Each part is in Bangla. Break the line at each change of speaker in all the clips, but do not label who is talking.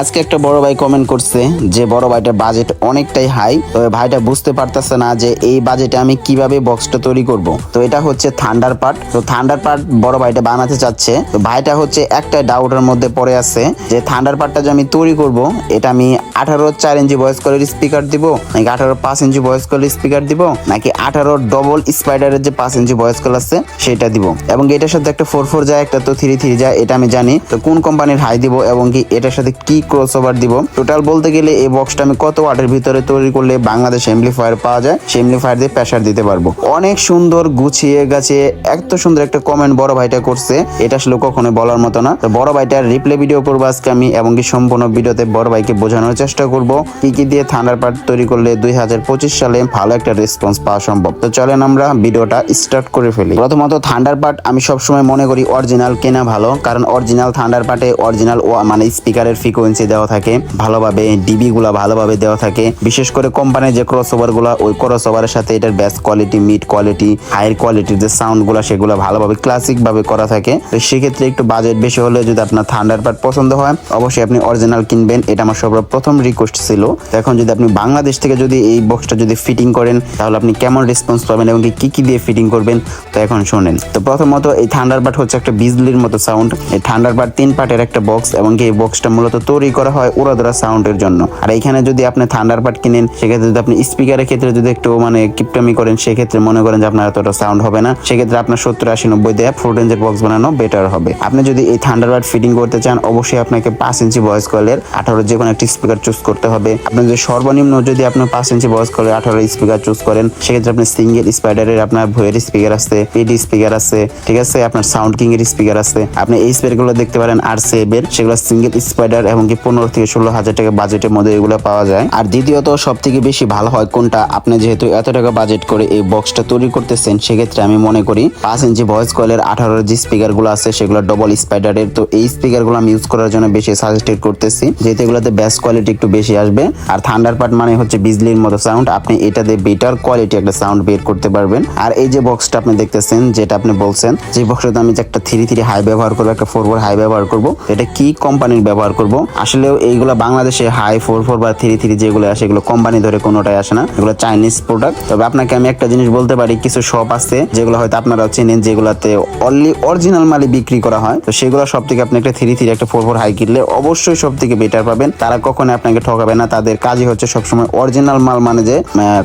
আজকে একটা বড় ভাই কমেন্ট করছে যে, বড় ভাইটার বাজেট অনেকটাই হাই তো ভাইটা বুঝতে পারতেছে না যে, এই বাজেটে আমি কীভাবে বক্সটা তৈরি করব। তো এটা হচ্ছে থান্ডার পার্ট তো থান্ডার পার্ট বড় ভাইটা বানাতে চাচ্ছে। তো ভাইটা হচ্ছে একটা ডাউটের মধ্যে পড়ে আছে যে থান্ডার পার্টটা যে আমি তৈরি করব, এটা আমি আঠারো চার ইঞ্চি ভয়েস কলের স্পিকার দিব? নাকি আঠারো পাঁচ ইঞ্চি ভয়েস কলের স্পিকার দিব? নাকি আঠারো ডবল স্পাইডারের যে পাঁচ ইঞ্চি ভয়েস কল আছে, সেটা দিব? এবং এটার সাথে একটা ফোর ফোর যায়, একটা তো থ্রি থ্রি যায়, এটা আমি জানি। তো কোন কোম্পানির হাই দিব এবং কি এটার সাথে কি ক্রস ওভার দিব? টোটাল বলতে গেলে এই বক্সটা আমি কত ওয়াটের ভিতরে তৈরি করলে বাংলাদেশ এমপ্লিফায়ার পাওয়া যায়, সেই এমপ্লিফায়ার দিয়ে প্রেসার দিতে পারব। অনেক সুন্দর গুছিয়ে গাছিয়ে এত সুন্দর একটা কমেন্ট বড় ভাইটা করছে, এটা আসলে কখনো বলার মতো না। তো বড় ভাইটার রিপ্লে ভিডিও করব আজকে আমি, এবং কি সম্পূর্ণ ভিডিওতে বড় ভাইকে বোঝানোর চেষ্টা করব। কি কি দিয়ে থান্ডার পার্ট তৈরি করলে দুই হাজার পঁচিশ সালে ভালো একটা রেসপন্স পাওয়া সম্ভব। তো চলেন আমরা ভিডিওটা স্টার্ট করে ফেলি। প্রথমত থান্ডার পার্ট আমি সবসময় মনে করি অরিজিনাল কেনা ভালো, কারণ অরিজিনাল থান্ডার পার্টে অরিজিনাল মানে স্পিকারের ফ্রিকোয়েন্সি দেওয়া থাকে, ভালোভাবে ডিবি গুলা ভালোভাবে দেওয়া থাকে। বিশেষ করে কোম্পানির যে ক্রস ওভারগুলা ওই ক্রস ওভারের সাথে এটার best quality mid quality higher কোয়ালিটির যে সাউন্ডগুলা সেগুলো ভালোভাবে ক্লাসিক ভাবে করা থাকে। তো সেক্ষেত্রে একটু বাজেট বেশি হলে যদি আপনার থান্ডার পার্ট পছন্দ হয়, অবশ্যই আপনি অরিজিনাল কিনবেন। এটা আমার সবার প্রথম রিকোয়েস্ট ছিল। এখন যদি আপনি বাংলাদেশ থেকে যদি এই বক্সটা যদি ফিটিং করেন, তাহলে আপনি কেমন রেসপন্স পাবেন এবং কি কি দিয়ে ফিটিং করবেন? তো এখন শোনেন। তো প্রথমত এই থান্ডার পার্ট হচ্ছে একটা বিজলির মতো সাউন্ড এই থান্ডার পার্ট তিন পার্টের একটা বক্স এবং এই বক্সটা মূলত তৈরি করা হয় উড়াদোড়া সাউন্ডের জন্য। আর এখানে যদি আপনি থান্ডার পার্ট কিনেন, সেক্ষেত্রে যদি আপনি স্পিকারের ক্ষেত্রে যদি একটু মানে কিপটামি করেন, সেক্ষেত্রে মনে করেন যে আপনার এতটা সাউন্ড হবে না। সেক্ষেত্রে আপনার সত্তর, আশি, নব্বই দেয়া ফোর রেঞ্জের বক্স বানানো বেটার হবে। আপনি যদি এই থান্ডার পার্ট ফিটিং করতে চান, অবশ্যই আপনাকে পাঁচ ইঞ্চি ভয়েস কয়েলের আঠারো যে কোনো একটি স্পিকার চুজ করতে হবে। আপনি যদি সর্বনিম্ন যদি আপনি পাঁচ ইঞ্চি ভয়েস কয়েলের আঠারো স্পিকার চুজ করেন, সেক্ষেত্রে আপনি সিঙ্গেল স্পাইডারের আপনার ভয়ের স্পিকার আছে পেডি স্পিকার আছে, ঠিক আছে? আপনার সাউন্ড কিং এর স্পিকার আছে। আপনি এই স্পিকারগুলো দেখতে পারেন আর সেভের সেগুলো সিঙ্গেল স্পাইডার এবং কি পনেরো থেকে ষোলো হাজার টাকা বাজেটের মধ্যে এগুলো পাওয়া যায়। আর দ্বিতীয়ত সব থেকে বেশি ভালো হয় কোনটা? আপনি যেহেতু এত টাকা বাজেট করে এই বক্সটা তৈরি করতেছেন, সেক্ষেত্রে আমি মনে করি পাঁচ ইঞ্চি ভয়েস কয়েলের আঠারো যে স্পিকারগুলো আছে, সেগুলো ডবল স্পাইডারের তো এই স্পিকারগুলো আমি ইউজ করার জন্য বেশি সাজেস্টেড করতেছি, যেহেতু এগুলোতে বেস্ট কোয়ালিটি একটু বেশি আসবে। আর থান্ডার পার্ট মানে হচ্ছে বিজলির মতো সাউন্ড আপনি এটা দিয়ে বেটার কোয়ালিটি একটা সাউন্ড বের করতে পারবেন। আর এই যে বক্সটা আপনি দেখতেছেন, যেটা আপনি বলছেন, যে বক্সটাতে আমি একটা থ্রি থ্রি হাই ব্যবহার করব, একটা ফোর ফোর হাই ব্যবহার করব, এটা কি কোম্পানির ব্যবহার করব? আসলেও এইগুলো বাংলাদেশে হাই ফোর ফোর বা থ্রি থ্রি যেগুলো আসে, এগুলো কোম্পানি ধরে কোনোটাই আসে না। এগুলো চাইনিজ প্রোডাক্ট তবে আপনাকে আমি একটা জিনিস বলতে পারি, কিছু শপ আছে, যেগুলো হয়তো আপনারা চেনেন, যেগুলোতে অনলি অরিজিনাল মালই বিক্রি করা হয়। তো সেগুলো সব থেকে আপনি একটা থ্রি থ্রি একটা ফোর ফোর হাই কিনলে অবশ্যই সব থেকে বেটার পাবেন। তারা কখনো আপনাকে ঠকাবে না। তাদের কাজই হচ্ছে সবসময় অরিজিনাল মাল মানে যে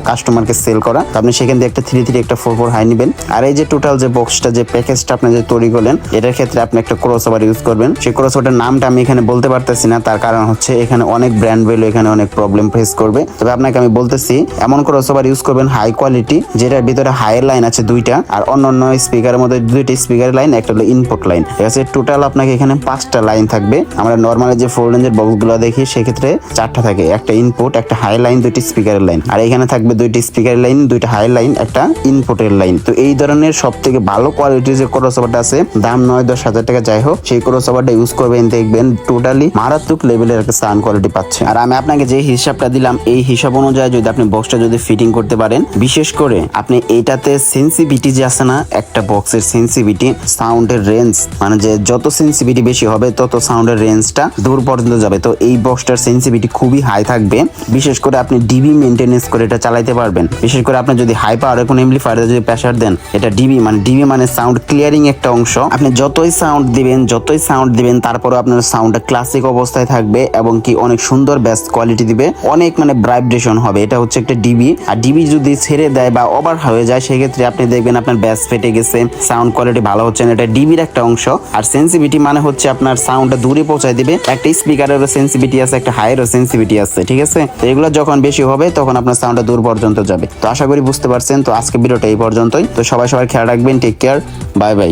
কাস্টমারকে সেল করা। আপনি সেখান থেকে একটা থ্রি থ্রি একটা ফোর ফোর হাই নেবেন। আর এই যে টোটাল যে বক্সটা যে প্যাকেজটা আপনি যে তৈরি করলেন, এটার ক্ষেত্রে আপনি একটা ক্রস ওভার ইউজ করবেন। সেই ক্রস ওভারের নামটা আমি এখানে বলতে পারতেছি না। তার কারণ হচ্ছে এখানে অনেক ব্র্যান্ড ভ্যালু এখানে অনেক প্রবলেম ফেস করবে। তবে আপনাকে আমি বলতেছি, এমন ক্রস ওভার ইউজ করবেন হাই কোয়ালিটি যেটার ভিতরে হাইয়ের লাইন আছে দুইটা। আর অন্য অন্য স্পিকারের মধ্যে দুইটা স্পিকারের লাইন একটা হলো ইনপুট লাইন ঠিক আছে? টোটাল আপনাকে এখানে পাঁচটা লাইন থাকবে। আমরা নর্মালি যে ফোর রেঞ্জের বক্সগুলো দেখি, সেক্ষেত্রে চারটা থাকে, একটা ইনপুট একটা হাই লাইন দুইটি স্পিকারের লাইন আর এখানে থাকবে দুইটি স্পিকারের লাইন দুইটা হাই লাইন একটা ইনপুটের লাইন তো এই ধরনের সব থেকে ভালো কোয়ালিটির যে ক্রস ওভারটা আছে, দাম নয়, দশ হাজার টাকা, যাই হোক, সেই ক্রস ওভারটা ইউজ করবেন, দেখবেন টোটালি মারাত্মক লেভেলের একটা সাউন্ড কোয়ালিটি পাচ্ছে। আর আমি আপনাকে যে হিসাবটা দিলাম, এই হিসাব অনুযায়ী যদি আপনি বক্সটা যদি ফিটিং করতে পারেন, বিশেষ করে আপনি এটাতে সেন্সিভিটি যে আছে না, একটা বক্সের সেন্সিভিটি সাউন্ডের রেঞ্জ মানে যে যত সেন্সিভিটি বেশি হবে, তত সাউন্ডের রেঞ্জটা দূর পর্যন্ত যাবে। তো এই বক্সটার সেন্সিভিটি খুবই হাই থাকবে। বিশেষ করে আপনি ডিবি মেনটেনেন্স করে এটা চালাইতে পারবেন। বিশেষ করে আপনি যদি হাই পাওয়ার কোনো এমপ্লিফায়ারে যদি প্রেসার দেন, এটা ডিবি মানে ডিবি মানে সাউন্ড ক্লিয়ারিং একটা অংশ। আপনি যতই সাউন্ড দিবেন, যতই সাউন্ড দিবেন তারপরে আপনার সাউন্ডটা ক্লাসিক অবস্থায় থাকবে এবং কি অনেক সুন্দর বেস্ট কোয়ালিটি দিবে। অনেক মানে ভাইব্রেশন হবে। এটা হচ্ছে একটা ডিবি আর ডিবি যদি ছেড়ে দেয় বা ওভার হয়ে যায়, সেক্ষেত্রে আপনি দেখবেন আপনার ব্যাস ফেটে গেছে সাউন্ড কোয়ালিটি ভালো হচ্ছে না। এটা ডিবির একটা অংশ। আর সেন্সিভিটি মানে হচ্ছে আপনার সাউন্ডটা দূরে পৌঁছায় দিবে। একটা স্পিকারেরও সেন্সিভিটি আছে, একটা হাইয়েরও সেন্সিভিটি আছে, ঠিক আছে? তো এগুলো যখন বেশি হবে, তখন আপনার সাউন্ডটা দূর পর্যন্ত যাবে। তো আশা করি বুঝতে পারছেন, তো আজকে ভিডিওটা এই পর্যন্তই। তো সবাই সবাই খেয়াল রাখবেন টেক কেয়ার বাই বাই